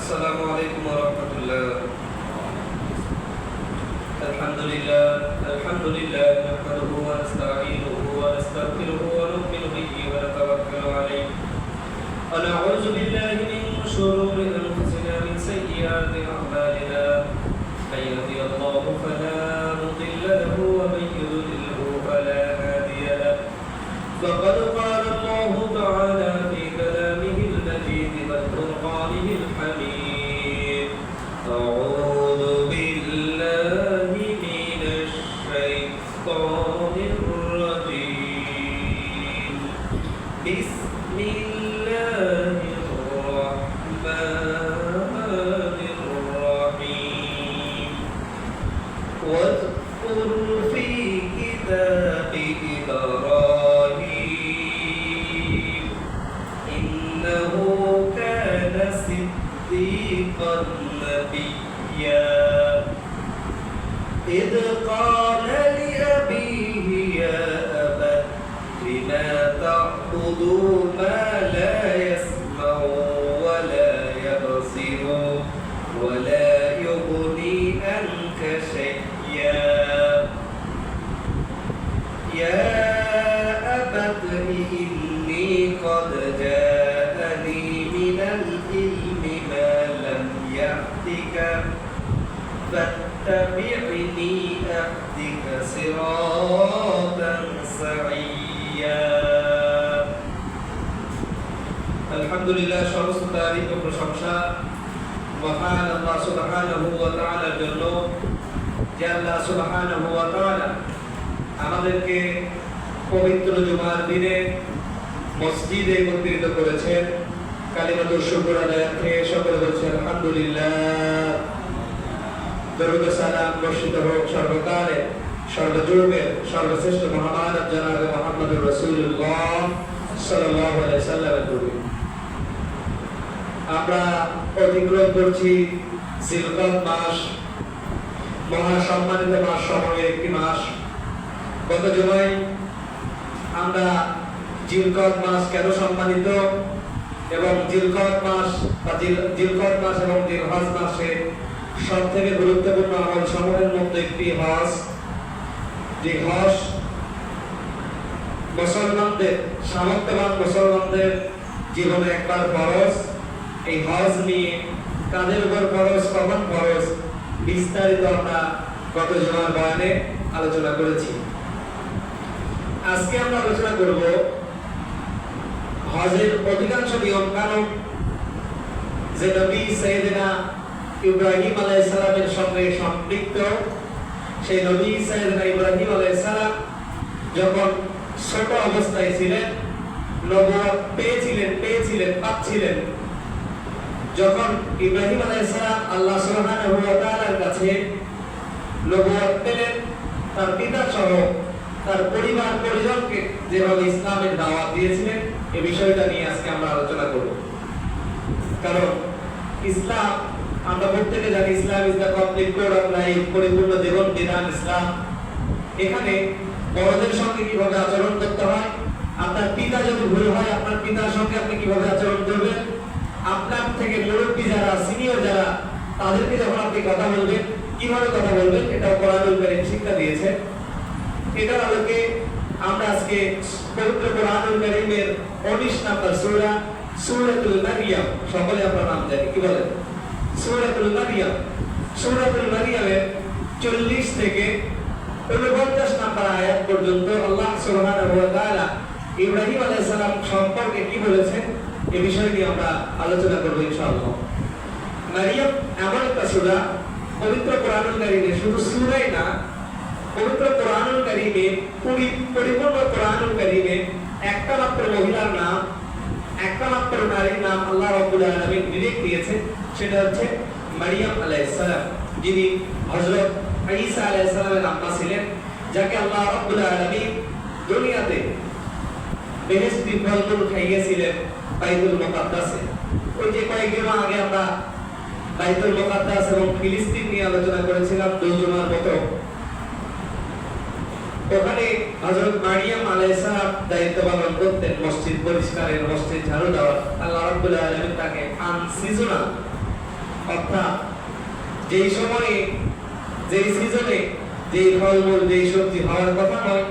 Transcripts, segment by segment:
السلام عليكم ورحمة الله. الحمد لله الحمد لله نحمده ونستعينه ونستغفره ونؤمن به ونتوكل عليه. ونعوذ بالله من شرور أنفسنا من سيئات أعمالنا. من يهدي الله فلا مضل له ومن يضلله فلا هادي له. فقد قال نبيا إذ قال لأبيه يا أبت لما تعبد আলহামদুলিল্লাহ সমস্ত তারিখ ও প্রশংসা মহান আমাদেরকে পবিত্র জুমার দিনে মসজিদে একত্রিত করেছেন। কালীমাত শুক্রালয়ে সকলে বলছেন আলহামদুলিল্লাহ। হোক সর্বকালে, সর্বযুগের সর্বশ্রেষ্ঠ মহামানব জনাব মহাম্মদুর রসুল্লাহ সাল্লাল্লাহু আলাইহি আমরা অতিক্রম করছি জিলকদ মাস মহা সম্মানিত মাস সময়ের একটি মাস। গত জুমায় আমরা জিলকদ মাস কেন সম্মানিত? এবং জিলকদ মাস বা জিল- জিলকদ মাস এবং জিলহজ মাসে সব থেকে গুরুত্বপূর্ণ আমল সমূহের মধ্যে একটি হজ। যে হজ মুসলমানদের, সামর্থ্যবান মুসলমানদের জীবনে একবার ফরজ। এই হজ নিয়ে কাদের উপর ফরজ কখন ফরজ বিস্তারিত আমরা গত জমার বয়ানে আলোচনা করেছি। আজকে আমরা আলোচনা করব হজের অধিকাংশ নিয়ম কানুন যে নবী সৈয়দনা ইব্রাহিম আলাইহিস সালামের সঙ্গে সম্পৃক্ত। সেই নবী সৈয়দনা ইব্রাহিম আলাইহিস সালাম যখন ছোট অবস্থায় ছিলেন নবুয়ত পেয়েছিলেন পেয়েছিলেন, পাচ্ছিলেন। যখন ইব্রাহিম আলাইহিস সালাম আল্লাহ সুবহানাহু ওয়া কাছে নবুয়ত পেলেন, তার পিতা সহ তার পরিবার পরিজনকে যেভাবে ইসলামের দাওয়াত দিয়েছিলেন এই বিষয়টা নিয়ে আজকে আমরা আলোচনা করব। কারণ ইসলাম, আমরা প্রত্যেকে জানি Islam is the complete code of life পরিপূর্ণ জীবন, বিধান, ইসলাম। এখানে বড়দের সঙ্গে কীভাবে আচরণ করতে হয়, আপনার পিতা যদি ভুল হয়, আপনার পিতার সঙ্গে আপনি কীভাবে আচরণ করবেন আপনার থেকে মুরব্বী যারা সিনিয়র যারা, তাদেরকে যখন আপনি কথা বলবেন, কীভাবে কথা বলবেন, এটাও কোরআনুল কারীম শিক্ষা দিয়েছে। এটার আলোকে আমরা আজকে পবিত্র কোরআনুল কারীমের 19 নম্বর সূরা, সূরাতুল মারিয়াম, সকলে আমরা নাম জানি, কি বলেন? সূরাতুল মারিয়াম, সূরাতুল মারিয়ামের 40 থেকে 49 নম্বর আয়াত পর্যন্ত আল্লাহ সুবহানাহু ওয়া তাআলা ইব্রাহিম আলাইহিস সালাম সম্পর্কে কি বলেছেন? এই বিষয় নিয়ে আমরা আলোচনা করব ইনশাআল্লাহ। মারিয়াম এমন একটা সূরা, পবিত্র কোরআনুল কারীমে, শুধু সূরাই না, পবিত্র কোরআনুল কারীমে, পুরি- পরিপূর্ণ কোরআনুল কারীমে একটা মাত্র মহিলার নাম, একটা মাত্র নারীর নাম আল্লাহ রাব্বুল আলামিন ডিরেক্ট দিয়েছে সেটা হচ্ছে মারিয়াম আলাইহিস সালাম। যিনি হযরত ঈসা আলাইহিস সালামের আম্মা ছিলেন, যাকে আল্লাহ রাব্বুল আলামিন দুনিয়াতে বেহেশতি ফলমূল খাইয়েছিলেন। বাইতুল মুকাদ্দাসে ওই যে কয়েকদিন আগে আমরা বাইতুল মুকাদ্দাস এবং ফিলিস্তিন নিয়ে আলোচনা করেছিলাম দুই জমার মতো। ওখানে হযরত মারিয়াম আলাইহিস সালাম দায়িত্ব পালন করতেন মসজিদ পরিষ্কারের মসজিদ ঝাড়ু দেওয়ার। আল্লাহ রাব্বুল আলামিন তাকে আনসিজনাল অর্থাৎ যেই সময়ে, যেই সিজনে যেই ফলমূল, যেই সবজি হওয়ার কথা নয়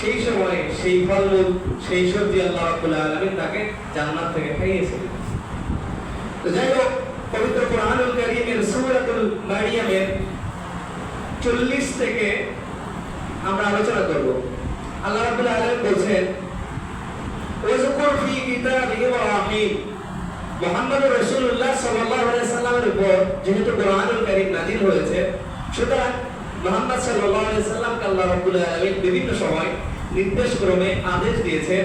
সেই সময়ে সেই ফলমূল সেই সবজি আল্লাহ রাব্বুল তাকে জান্নাত থেকে খাইয়েছিলেন যাই হোক পবিত্র কোরআনুল কারীমের সূরাতুল মারিয়ামের 40 থেকে আমরা আলোচনা করব। আল্লাহ রাব্বুল আলামিন বলছেন ওয়াজকুর ফি কিতাবি ইব্রাহিম মুহাম্মদ রাসূলুল্লাহ সাল্লাল্লাহু আলাইহি সাল্লামের উপর যেহেতু কোরআনুল কারীম নাযিল হয়েছে, সুতরাং মুহাম্মদ সাল্লাল্লাহু আলাইহি সাল্লামকে আল্লাহ রাব্বুল আলামিন বিভিন্ন সময় নির্দেশ ক্রমে আদেশ দিয়েছে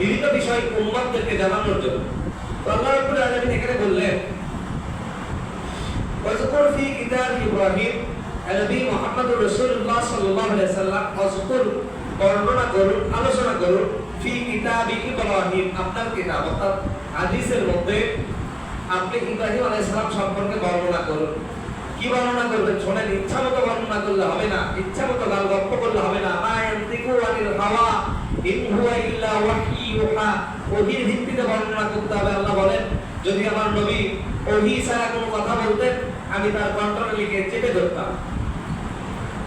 বিভিন্ন বিষয় উম্মতদেরকে জানানোর জন্য। তো আল্লাহ রাব্বুল আলামিন এখানে বললেন, ওয়াজকুর ফি কিতাবি ইব্রাহিম নবী মুহাম্মদ রাসূলুল্লাহ সাল্লাল্লাহু আলাইহি সাল্লাম ওয়াজকুর বর্ণনা করুন, আলোচনা করুন, ফি কিতাবি ইব্রাহিম। আপনার কিতাব অর্থাৎ হাদিসের মধ্যে আপনি ইব্রাহিম আলাইহিস সালাম সম্পর্কে বর্ণনা করুন। কি বর্ণনা করবেন? শোনেন, ইচ্ছা মতো বর্ণনা করলে হবে না। ইচ্ছা মতো গাল গপ্প করলে হবে না। মা ইয়ান্তিকু আনিল হাওয়া, ইন হুয়া ইল্লা ওয়াহী ইউহা। ওহীর ভিত্তিতে বর্ণনা করতে হবে, আল্লাহ বলেন। যদি আমার নবী ওহী ছাড়া কোনো কথা বলতেন, আমি তার কন্ট্রোলে লিখে চেপে ধরতাম।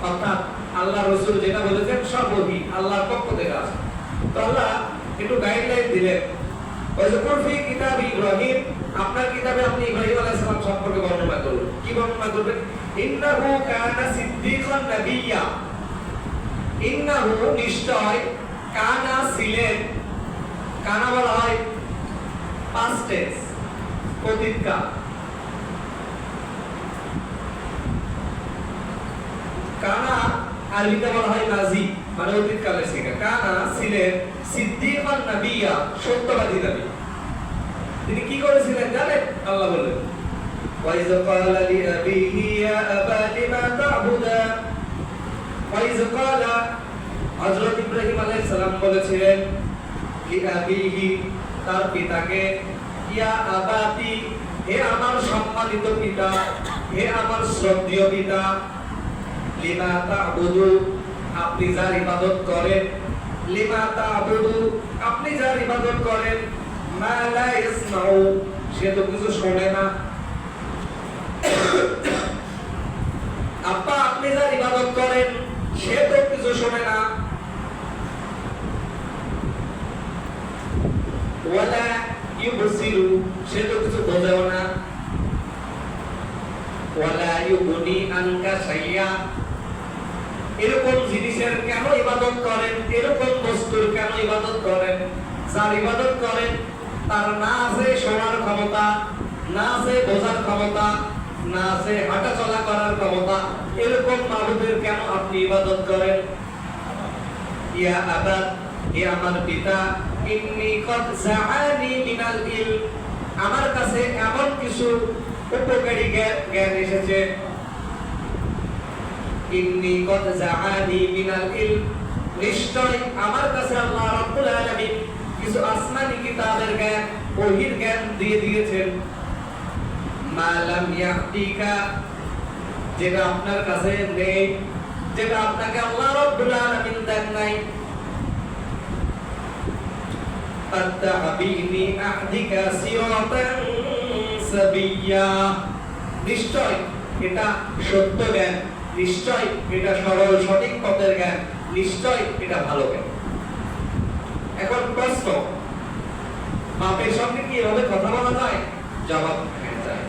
অর্থাৎ আল্লাহ রসুল যেটা বলেছেন, সব ওহী, আল্লাহর পক্ষ থেকে আসে তো আল্লাহ একটু গাইডলাইন দিলেন। ওয়াজকুর ফি কিতাব ইব্রাহিম আপনার কিতাবে আপনি ইব্রাহিম আলাইহিস সালাম সম্পর্কে বর্ণনা করুন। কি বর্ণনা করবেন? ইন্নাহু কানা সিদ্দিকান নাবিয়্যা ইন্নাহু নিশ্চয় কানা ছিলেন। কানা বলা হয় পাস্ট টেন্স অতীতকাল কানা আরবিতে বলা হয় নাজি মানে অতীতকালে শেখা কানা ছিলেন সিদ্দিকান নাবিয়্যা সত্যবাদী নবী তিনি কি করেছিলেন জানেন আল্লাহ বলেন وإذ قال لأبيه يا أبا لما تعبد وإذ قال হযরত ইব্রাহিম আলাইহিস সালাম বলেছিলেন লিআবিহি তার পিতাকে ইয়া আবাতি হে আমার সম্মানিত পিতা হে আমার শ্রদ্ধেয় পিতা লিমা তা'বুদু আপনি যার ইবাদত করেন লিমা তা'বুদু আপনি যার ইবাদত করেন সে তো কিছু শোনে না। আব্বা, আপনি যার ইবাদত করেন, সে তো কিছু শোনে না। ওয়ালা ইউবসিরু, সে তো কিছু বোঝেও না। ওয়ালা ইউগনি আনকা শাইয়া। এরকম জিনিসের কেন ইবাদত করেন? এরকম বস্তুর কেন ইবাদত করেন? যার ইবাদত করেন তার না আছে শোনার ক্ষমতা, না আছে বোঝার ক্ষমতা, না আছে হাঁটা চলা করার ক্ষমতা, এরকম মাহবুবের কেন আপনি ইবাদত করেন? ইয়া আবাদ, হে আমার পিতা, ইন্নি কদ জাআনি মিনাল ইলম আমার কাছে এমন কিছু উপকারী জ্ঞান এসেছে। ইন্নি কদ জাআনি মিনাল ইলম নিশ্চয় আমার কাছে আল্লাহ রাব্বুল আলামিন কিছু আসমানি কিতাবের ওহির জ্ঞান দিয়ে দিয়েছেন। মা লাম ইয়াতিকা যেটা আপনার কাছে নেই, যেটা আপনাকে আল্লাহ আলামিন দেন নাই। আহদিকা সিরাতান নিশ্চয় এটা সত্য জ্ঞান, নিশ্চয় এটা সরল, সঠিক পথের জ্ঞান, নিশ্চয় এটা ভালো জ্ঞান। এখন প্রশ্ন বাপের সঙ্গে কি এভাবে কথা বলা যায়? জবাব যায়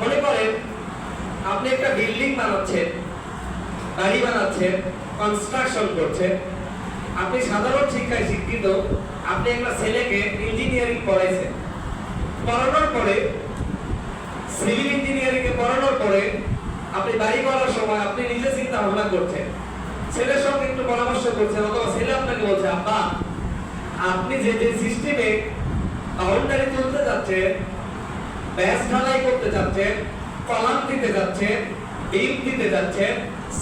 মনে করেন, আপনি একটা বিল্ডিং বানাচ্ছেন, বাড়ি বানাচ্ছেন কনস্ট্রাকশন করছেন। আপনি সাধারণ শিক্ষায় শিক্ষিত, আপনি একটা ছেলেকে ইঞ্জিনিয়ারিং পড়াইছেন। পড়ানোর পরে সিভিল ইঞ্জিনিয়ারিং এ পড়ানোর পরে, আপনি বাড়ি করার সময় আপনি নিজে চিন্তা ভাবনা করছেন। ছেলের সঙ্গে একটু পরামর্শ করছেন, অথবা ছেলে আপনাকে বলছে, আব্বা আপনি যে যে সিস্টেমে বাউন্ডারি তুলতে যাচ্ছেন ব্যাস ঢালাই করতে যাচ্ছেন কলাম দিতে যাচ্ছেন বিম দিতে যাচ্ছেন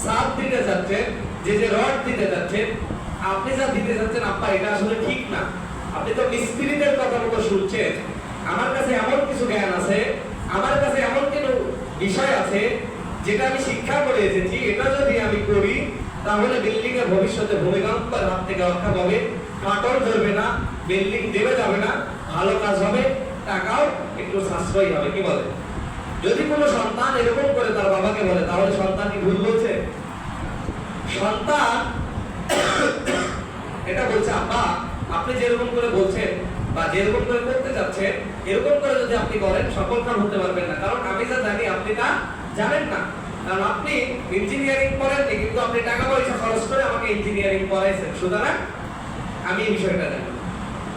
সাত দিতে যাচ্ছেন যে যে রড দিতে যাচ্ছেন আপনি যা দিতে যাচ্ছেন আপা এটা আসলে ঠিক না। আপনি তো মিস্ত্রিদের কথা মতো শুনছেন। আমার কাছে এমন কিছু জ্ঞান আছে, আমার কাছে এমন কিছু বিষয় আছে, যেটা আমি শিক্ষা করে এসেছি। এটা যদি আমি করি, তাহলে বিল্ডিং এর ভবিষ্যতে ভূমিকম্পের হাত থেকে রক্ষা পাবে। ফাটল ধরবে না বিল্ডিং দেবে যাবে না, ভালো কাজ হবে, টাকাও একটু সাশ্রয়ী হবে, কি বলে? যদি কোনো সন্তান এরকম করে তার বাবাকে বলে, তাহলে সন্তান কি ভুল বলছে? সন্তান এটা বলছে, আব্বা, আপনি যেরকম করে বলছেন বা যেরকম করে করতে যাচ্ছেন, এরকম করে যদি আপনি করেন, সফল কাম হতে পারবেন না। কারণ আমি যা জানি, আপনি তা জানেন না। কারণ আপনি ইঞ্জিনিয়ারিং পড়েননি কিন্তু আপনি টাকা পয়সা খরচ করে আমাকে ইঞ্জিনিয়ারিং পড়াইছেন। সুতরাং আমি এই বিষয়টা জানি।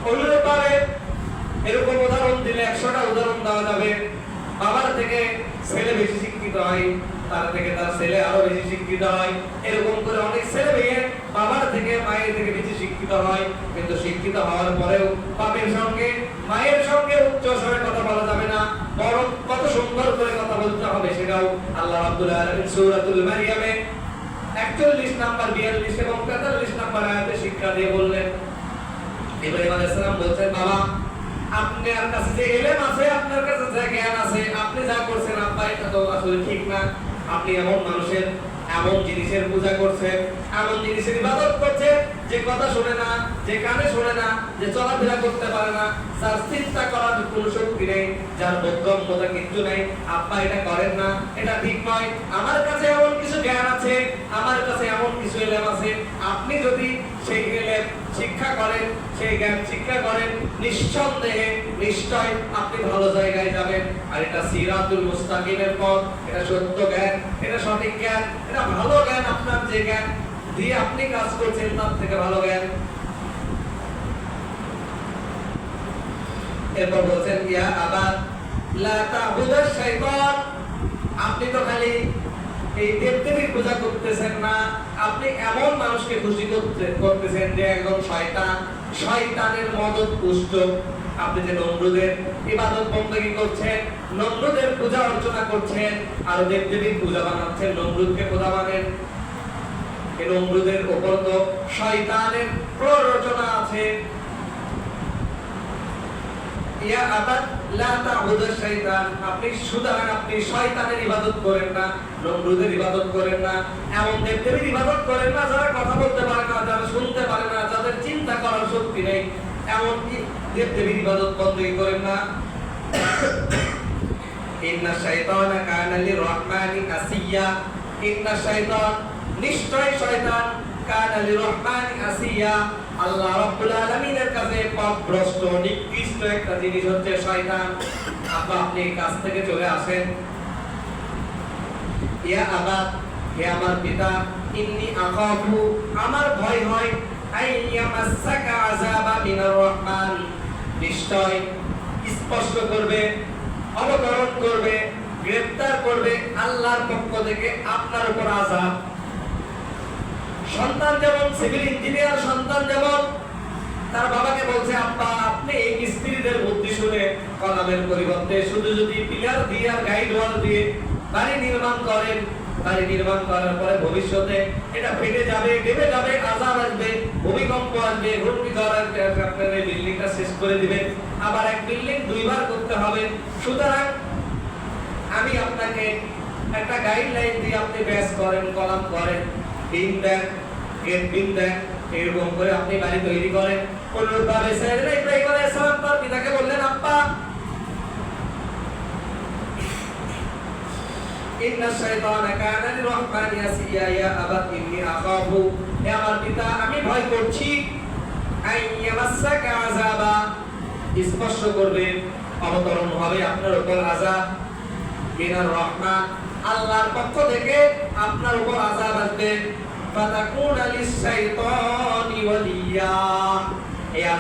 অন্যভাবে এরকম উদাহরণ দিলে একশোটা উদাহরণ দেওয়া যাবে। বাবার থেকে ছেলে বেশি শিক্ষিত হয়, তার থেকে তার ছেলে আরও বেশি শিক্ষিত হয়। এরকম করে অনেক ছেলে মেয়ে বাবার থেকে, মায়ের থেকে বেশি শিক্ষিত হয়। কিন্তু শিক্ষিত হওয়ার পরেও বাপের সঙ্গে, মায়ের সঙ্গে উচ্চ স্বরে কথা বলা যাবে না। বরং কত সুন্দর করে কথা বলতে হবে সেটাও আল্লাহ আলামিন সূরাতুল মারিয়ামে 41 নাম্বার 42 এবং 43 নাম্বার আয়াতে শিক্ষা দিয়ে বললেন। ইব্রাহিম আলাইহিস সালাম বলছেন, বাবা আপনার কাছে যে এলেম আছে, আপনার কাছে যে জ্ঞান আছে, আপনি যা করছেন, আব্বা, এটা তো আসলে ঠিক না। আপনি এমন মানুষের, এমন জিনিসের পূজা করছেন, এমন জিনিসের ইবাদত করছেন যে কথা শুনে না, যে কানে শুনে না, যে চলাফেরা করতে পারে না যার চিন্তা করার কোনো শক্তি নেই, যার বোধগম্যতা কিচ্ছু নেই। আব্বা এটা করেন না, এটা ঠিক নয়। আমার কাছে এমন কিছু জ্ঞান আছে, আমার কাছে এমন কিছু এলেম আছে। আপনি যদি সেই এলেম শিক্ষা করেন, সেই জ্ঞান শিক্ষা করেন, নিঃসন্দেহে নিশ্চয় আপনি ভালো জায়গায় যাবেন। আর এটা সিরাতুল মুস্তাকিমের পথ, এটা সত্য জ্ঞান, এটা সঠিক জ্ঞান, এটা ভালো জ্ঞান আপনার যে জ্ঞান দিয়ে আপনি কাজ করছেন, তার থেকে ভালো জ্ঞান। এরপর বলছেন, ইয়া আবার লা শাইতান। আপনি তো খালি এই দেবদেবীর পূজা করতেছেন না, আপনি এমন মানুষকে খুশি করতে, করতেছেন যে একদম শয়তান, শয়তানের মদত পুষ্ট। আপনি যে নমরুদের ইবাদত বন্দী করছেন, নমরুদের পূজা অর্চনা করছেন, আর দেবদেবীর পূজা বানাচ্ছেন, নমরুদকে মানেন এই নমরুদের উপর তো শয়তানের প্ররোচনা আছে। ইয়া আবাদ লা তা'বুদু শাইতান আপনি সুতরাং আপনি শয়তানের ইবাদত করেন না, নমরুদের ইবাদত করেন না, এমন দেবদেবীর ইবাদত করেন না যারা কথা বলতে পারে না, যারা শুনতে পারে না, যাদের চিন্তা করার শক্তি নেই, এমন কি দেবদেবীর ইবাদত বন্ধই করেন না? ইন্না শাইতানা কানা লির-রহমানি আসিয়া, ইন্না শাইতান নিশ্চয় শয়তান কানা লির-রহমানি আসিয়া আল্লাহ রাব্বুল আলামিনের কাছে নিকৃষ্ট একটা জিনিস হচ্ছে শয়তান। আপা, আপনি কাজ থেকে চলে আসেন। ইয়া আবা, হে আমার পিতা, ইন্নি আখাফু, আমার ভয় হয় আইয়ামাসসাকা আযাবা মিনার রহমান। নিশ্চয় স্পষ্ট করবে, অবতরণ করবে গ্রেফতার করবে আল্লাহর পক্ষ থেকে আপনার উপর আযাব। সন্তান যেমন সিভিল ইঞ্জিনিয়ার সন্তান যেমন, তার বাবাকে বলছে, আব্বা, আপনি এই মিস্ত্রিদের বুদ্ধি শুনে কলামের পরিবর্তে শুধু যদি পিলার দিয়ে আর গাইড ওয়াল দিয়ে বাড়ি নির্মাণ করেন, বাড়ি নির্মাণ করার পরে ভবিষ্যতে এটা ফেটে যাবে, ডেবে যাবে, আজাব আসবে, ভূমিকম্প আসবে, ঘূর্ণিঝড় আপনার এই বিল্ডিংটা শেষ করে দিবে আবার এক বিল্ডিং দুইবার করতে হবে। সুতরাং আমি আপনাকে একটা গাইডলাইন দিয়ে আপনি ব্যাস করেন, কলাম করেন। বিম দেন গেট বিম দেন এরকম করে আপনি বাড়ি তৈরি করেন। অনুরূপভাবে সাইয়েদনা ইব্রাহিম আলাইহিস সালাম তার পিতাকে বললেন, আব্বা। ইন্না কানা আসিয়া ইয়া আবা আখাফু হে আমার পিতা, আমি ভয় করছি। আযাবা। স্পর্শ করবে, অবতরণ হবে আপনার উপর আযাব। মিনার আল্লাহর পক্ষ থেকে আপনার উপর আযাব আসবে। ফাতাকুনা লিশ-শাইতানি ওয়ালিয়া।